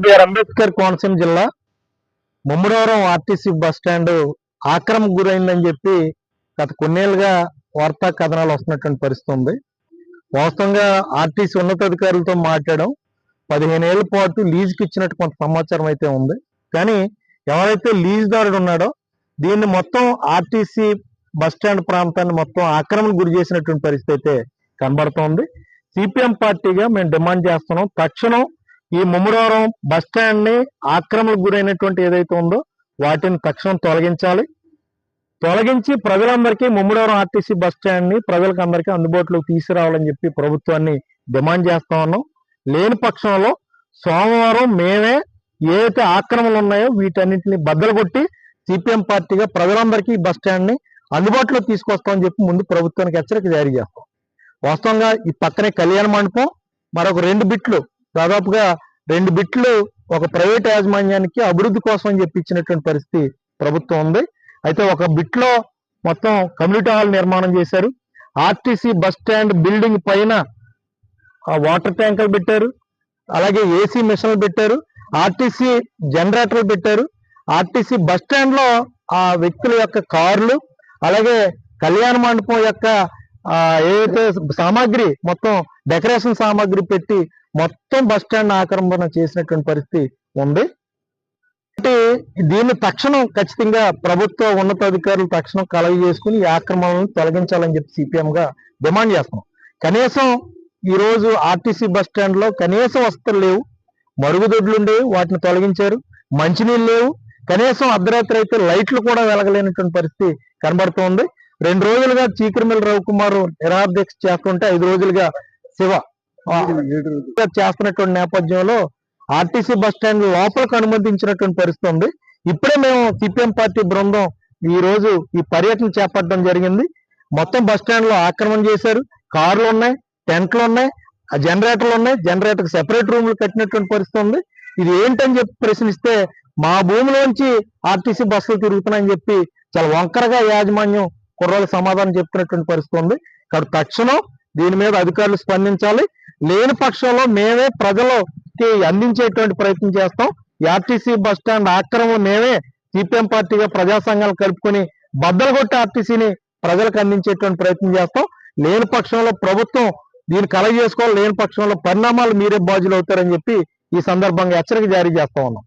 BR Ambedkar Konaseema జిల్లా Mummidivaram RTC bus stand ఆక్రమకు గురైందని చెప్పి గత కొన్నేళ్ళుగా వార్తా కథనాలు వస్తున్నటువంటి పరిస్థితి ఉంది. వాస్తవంగా ఆర్టీసీ ఉన్నతాధికారులతో మాట్లాడడం పదిహేను ఏళ్ళ పాటు లీజుకి ఇచ్చినట్టు కొంత సమాచారం అయితే ఉంది. కానీ ఎవరైతే లీజుదారుడు ఉన్నాడో దీన్ని మొత్తం ఆర్టీసీ బస్ స్టాండ్ ప్రాంతాన్ని మొత్తం ఆక్రమణ గురి చేసినటువంటి పరిస్థితి అయితే కనబడుతోంది. సిపిఎం పార్టీగా మేము డిమాండ్ చేస్తున్నాం. తక్షణం ఈ ముమ్మడవరం బస్ స్టాండ్ని ఆక్రమణకు గురైనటువంటి ఏదైతే ఉందో వాటిని తక్షణం తొలగించాలి. తొలగించి ప్రజలందరికీ ముమ్మడవరం ఆర్టీసీ బస్ స్టాండ్ని ప్రజలకు అందరికీ అందుబాటులోకి తీసుకురావాలని చెప్పి ప్రభుత్వాన్ని డిమాండ్ చేస్తా ఉన్నాం. లేని పక్షంలో సోమవారం మేమే ఏదైతే ఆక్రమణలు ఉన్నాయో వీటన్నింటిని బద్దలు కొట్టి సిపిఎం పార్టీగా ప్రజలందరికీ బస్ స్టాండ్ని అందుబాటులో తీసుకొస్తామని చెప్పి ముందు ప్రభుత్వానికి హెచ్చరిక జారీ చేస్తాం. వాస్తవంగా ఈ పక్కనే కళ్యాణ మండపం మరొక రెండు బిట్లు దాదాపుగా రెండు బిట్లు ఒక ప్రైవేట్ యాజమాన్యానికి అభివృద్ధి కోసం అని చెప్పి ఇచ్చినటువంటి పరిస్థితి ప్రభుత్వం ఉంది. అయితే ఒక బిట్లో మొత్తం కమ్యూనిటీ హాల్ నిర్మాణం చేశారు. ఆర్టీసీ బస్ స్టాండ్ బిల్డింగ్ పైన వాటర్ ట్యాంకర్ పెట్టారు. అలాగే ఏసీ మిషన్లు పెట్టారు. ఆర్టీసీ జనరేటర్లు పెట్టారు. ఆర్టీసీ బస్ స్టాండ్లో ఆ వ్యక్తుల యొక్క కార్లు అలాగే కళ్యాణ మండపం యొక్క ఏదైతే సామాగ్రి మొత్తం డెకరేషన్ సామాగ్రి పెట్టి మొత్తం బస్ స్టాండ్ ఆక్రమణ చేసినటువంటి పరిస్థితి ఉంది. అంటే దీన్ని తక్షణం ఖచ్చితంగా ప్రభుత్వ ఉన్నతాధికారులు తక్షణం కలగ చేసుకుని ఈ ఆక్రమణలను తొలగించాలని చెప్పి సిపిఎం గా డిమాండ్ చేస్తున్నాం. కనీసం ఈ రోజు ఆర్టీసీ బస్ స్టాండ్లో కనీసం వసతులు లేవు. మరుగుదొడ్లు ఉండేవి వాటిని తొలగించారు. మంచినీళ్ళు లేవు. కనీసం అర్ధరాత్రి అయితే లైట్లు కూడా వెలగలేనటువంటి పరిస్థితి కనబడుతోంది. రెండు రోజులుగా చీకరిమిల్లి రవికుమార్ నిరాధ్యక్ష చేస్తుంటే ఐదు రోజులుగా శివ చేస్తున్నటువంటి నేపథ్యంలో ఆర్టీసీ బస్ స్టాండ్ లోపలికి అనుమతించినటువంటి పరిస్థితి ఉంది. ఇప్పుడే మేము సిపిఎం పార్టీ బృందం ఈ రోజు ఈ పర్యటన చేపట్టడం జరిగింది. మొత్తం బస్ స్టాండ్లో ఆక్రమణ చేశారు. కార్లు ఉన్నాయి టెంట్లు ఉన్నాయి ఆ జనరేటర్లు ఉన్నాయి. జనరేటర్ సెపరేట్ రూమ్లు కట్టినటువంటి పరిస్థితి ఉంది. ఇది ఏంటని చెప్పి ప్రశ్నిస్తే మా భూమిలోంచి ఆర్టీసీ బస్సులు తిరుగుతున్నాయని చెప్పి చాలా వంకరగా యాజమాన్యం కుర్రోళ్ళ సమాధానం చెప్తున్నటువంటి పరిస్థితి ఉంది. కాబట్టి తక్షణం దీని మీద అధికారులు స్పందించాలి. లేని పక్షంలో మేమే ప్రజలకి అందించేటువంటి ప్రయత్నం చేస్తాం. ఆర్టీసీ బస్ స్టాండ్ ఆక్రమణ మేమే సిపిఎం పార్టీగా ప్రజా సంఘాలు కలుపుకొని బద్దలు కొట్టి ఆర్టీసీని ప్రజలకు అందించేటువంటి ప్రయత్నం చేస్తాం. లేని పక్షంలో ప్రభుత్వం దీన్ని కలగ చేసుకోవాలి లేని పక్షంలో పరిణామాలు మీరే బాధ్యులు అవుతారని చెప్పి ఈ సందర్భంగా హెచ్చరిక జారీ చేస్తా ఉన్నాం.